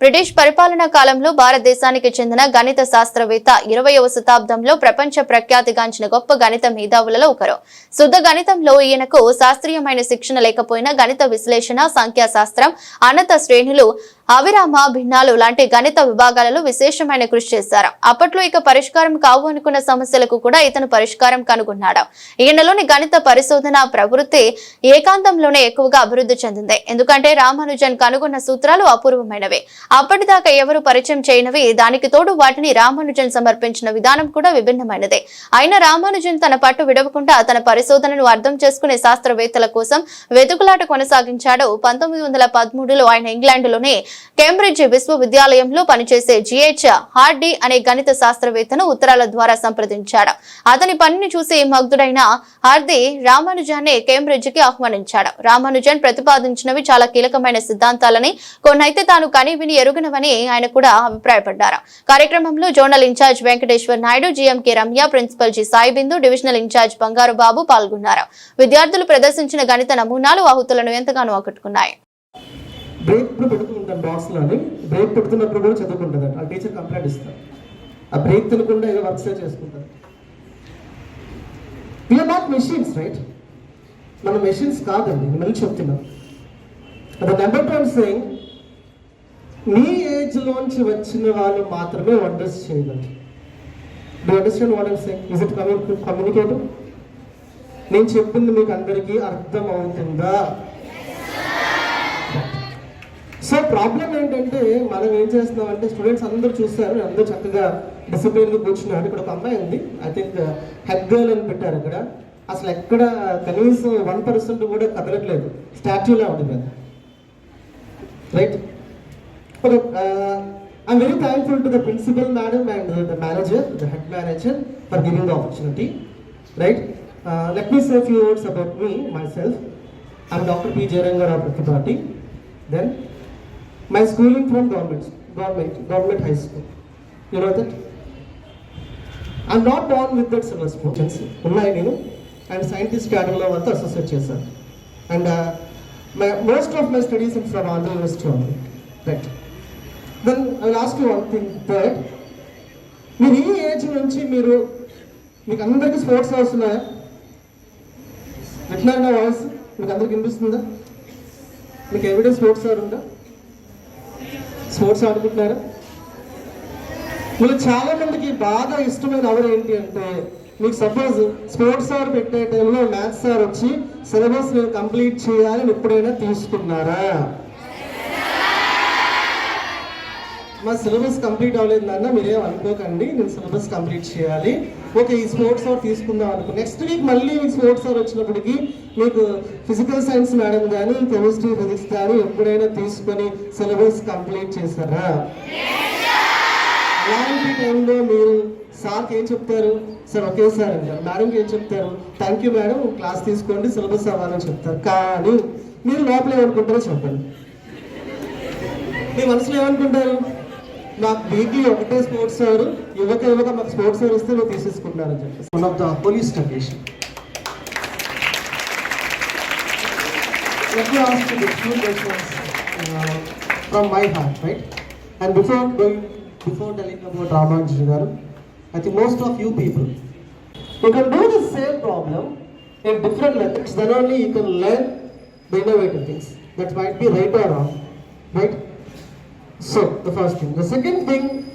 British పరిపాలనా కాలంలో భారతదేశానికి చెందిన గణిత శాస్త్రవేత్త ఇరవయవ శతాబ్దంలో ప్రపంచ ప్రఖ్యాతిగాంచిన గొప్ప గణిత మేధావులలో ఒకరు. శుద్ధ గణితంలో ఈయనకు శాస్త్రీయమైన శిక్షణ లేకపోయినా గణిత విశ్లేషణ సంఖ్యాశాస్త్రం అనంత శ్రేణులు అవిరామ భిన్నాలు లాంటి గణిత విభాగాలలో విశేషమైన కృషి చేశారు. అప్పట్లో ఇక పరిష్కారం కావు అనుకున్న సమస్యలకు కూడా ఇతను పరిష్కారం కనుగొన్నాడు. ఈయనలోని గణిత పరిశోధన ప్రవృత్తి ఏకాంతంలోనే ఎక్కువగా అభివృద్ధి చెందింది. ఎందుకంటే రామానుజన్ కనుగొన్న సూత్రాలు అపూర్వమైనవి. అప్పటిదాకా ఎవరు పరిచయం చేయనివి దానికి తోడు వాటిని రామానుజన్ సమర్పించిన విధానం కూడా విభిన్నమైనదే. అయినా రామానుజన్ తన పట్టు విడవకుండా తన పరిశోధనను అర్థం చేసుకునే శాస్త్రవేత్తల కోసం వెతుకులాట కొనసాగించాడు. పంతొమ్మిది వందల పదమూడులో ఆయన ఇంగ్లాండ్లోనే కేంబ్రిడ్జ్ విశ్వవిద్యాలయంలో పనిచేసే జిహెచ్ హార్డీ అనే గణిత శాస్త్రవేత్తను ఉత్తరాల ద్వారా సంప్రదించాడు. అతని పనిని చూసి మగ్ధుడైన హార్దీ రామానుజాన్ని కేంబ్రిడ్జ్కి ఆహ్వానించాడు. రామానుజన్ ప్రతిపాదించినవి చాలా కీలకమైన సిద్ధాంతాలని కొన్నైతే తాను కని విని ఎరుగనవని ఆయన కూడా అభిప్రాయపడ్డారు. కార్యక్రమంలో zonal incharge Venkateswar Naidu GMK Ramya principal G Saibindu divisional incharge Bangaru Babu పాల్గొన్నారు. విద్యార్థులు ప్రదర్శించిన గణిత నమూనాలు ఆహుతులను ఎంతగానో ఆకట్టుకున్నాయి. బ్రేక్ కూడా పెడుతూ ఉంటాను బాక్స్లోని. బ్రేక్ పెడుతున్నప్పుడు కూడా చదువుకుంటుంది ఆ టీచర్ కంప్లైంట్ ఇస్తారు. ఆ బ్రేక్ తినకుండా ఏదో వర్క్స్ చేసుకుంటారు. We are not machines right మన మెషిన్స్ కాదండి. నేను మళ్ళీ చెప్తున్నాను ద నెంబర్ టైమ్ సెయింగ్ మీ ఏజ్లోంచి వచ్చిన వాళ్ళు మాత్రమే వండర్స్ చేయగలరు. Do understand what I'm saying is it communicative నేను చెప్పింది మీకు అందరికీ అర్థం అవుతుందా సో ప్రాబ్లం ఏంటంటే మనం ఏం చేస్తున్నాం అంటే స్టూడెంట్స్ అందరూ చూస్తారు అందరూ చక్కగా డిసిప్లిన్గా కూర్చున్నారు. ఇక్కడ ఒక అమ్మాయి ఉంది. ఐ థింక్ హెడ్ గర్ల్ అని పెట్టారు ఇక్కడ అసలు ఎక్కడ కనీసం వన్ పర్సెంట్ కూడా కదలట్లేదు స్టాచ్యూలా ఉంది కదా. Right I'm very thankful to the principal madam and the manager the head manager for giving the opportunity right let me say few words about me myself I'm doctor P Jayarangarao Prathipati then my schooling from government government government high school you know that I'm not born with that silver spoons. ఉన్నాయి నేను and scientist క్యాడర్లో వాళ్ళతో associate చేశాను. And my most of my studies in from Andhra University only right then I lost one thing third మీరు ఈ age నుంచి మీరు మీకు అందరికీ స్పోర్ట్స్ హౌస్ ఉన్నాయా? ఎట్లా నా వాయిస్ మీకు అందరికి వినిపిస్తుందా? మీకు ఎవిడే స్పోర్ట్స్ అవర్ ఉందా? స్పోర్ట్స్ ఆడుకుంటున్నారా? ఇలా చాలా మందికి బాగా ఇష్టమైన అవర్ ఏంటి అంటే మీకు సపోజ్ స్పోర్ట్స్ అవర్ పెట్టే టైంలో మ్యాథ్స్ సార్ వచ్చి సిలబస్ నేను కంప్లీట్ చేయాలి ఎప్పుడైనా తీసుకున్నారా? మా సిలబస్ కంప్లీట్ అవ్వలేదు నాన్న మీరేం అనుకోకండి నేను సిలబస్ కంప్లీట్ చేయాలి. ఓకే ఈ స్పోర్ట్స్ అవర్ తీసుకుందాం అనుకో నెక్స్ట్ వీక్ మళ్ళీ మీకు స్పోర్ట్స్ అవర్ వచ్చినప్పటికి మీకు ఫిజికల్ సైన్స్ మేడం కానీ కెమిస్ట్రీ ఫిజిక్స్ కానీ ఎప్పుడైనా తీసుకొని సిలబస్ కంప్లీట్ చేస్తారా అలాంటి టైంలో మీరు సార్కి ఏం చెప్తారు? సార్ ఒకే సార్ అంటారు మేడంకి ఏం చెప్తారు? థ్యాంక్ యూ మేడం క్లాస్ తీసుకోండి సిలబస్ అవ్వాలని చెప్తారు. కానీ మీరు లోపల ఏమనుకుంటారో చెప్పండి. మీ మనసులో ఏమనుకుంటారు? నాకు బీబీ ఒకటే స్పోర్ట్స్ సార్ యువక యువక మాకు స్పోర్ట్స్ అవర్ ఇస్తే మీరు తీసేసుకుంటారని చెప్పి one of the police station Let me ask you the few questions uh, from my heart, right? And before going, before telling about Ramanujan garu, I think most of you people, you can do the same problem in different methods. Then only you can learn the innovative things. That might be right or wrong, right? So the first thing. The second thing.